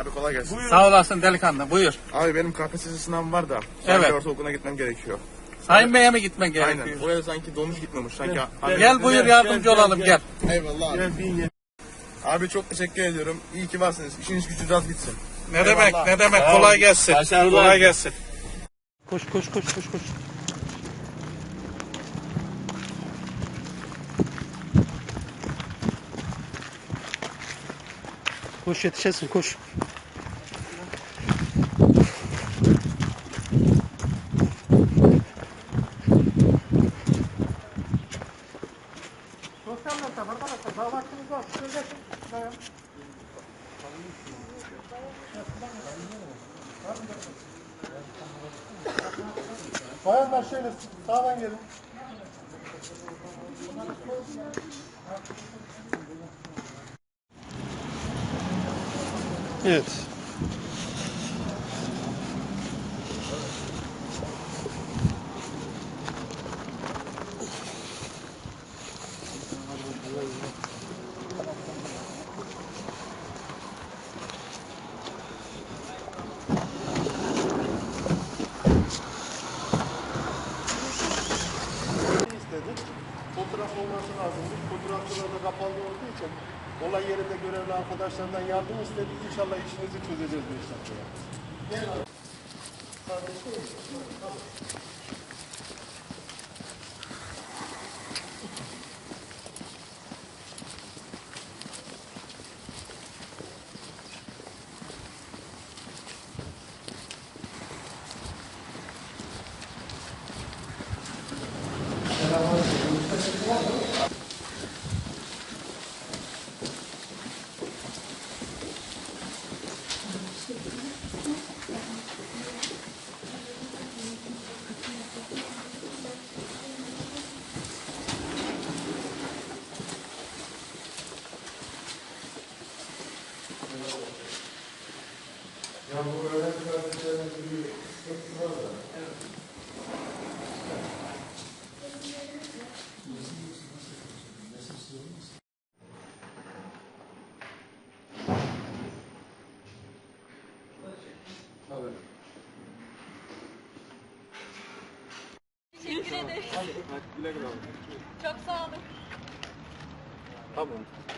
Abi kolay gelsin. Sağ olasın delikanlı buyur. Abi benim KPSS sınavım var da. Evet. Evet. Ortaokuluna gitmem gerekiyor. Sayın Bey'e mi gitmen gerekiyor? Aynen. Buraya sanki dolmuş gitmemiş. Sanki abi, Gel buyur yardımcı olalım gel. Eyvallah abi. Abi çok teşekkür ediyorum. İyi ki varsınız. İşiniz gücünüz az gitsin. Ne demek ne demek kolay gelsin. Kolay gelsin. Koş koş koş koş koş. Koş yetişesin koş. Bayanlar şöyle sağdan gelin. Evet. Fotoğraf olması lazımdı. Fotoğrafçılar da kapalı olduğu için olay yerinde görevli arkadaşlardan yardım istedik. İnşallah işinizi çözeceğiz bu işlemde. Gel abi. Kardeşim. Teşekkür ederim. Çok sağ olun. Tamam.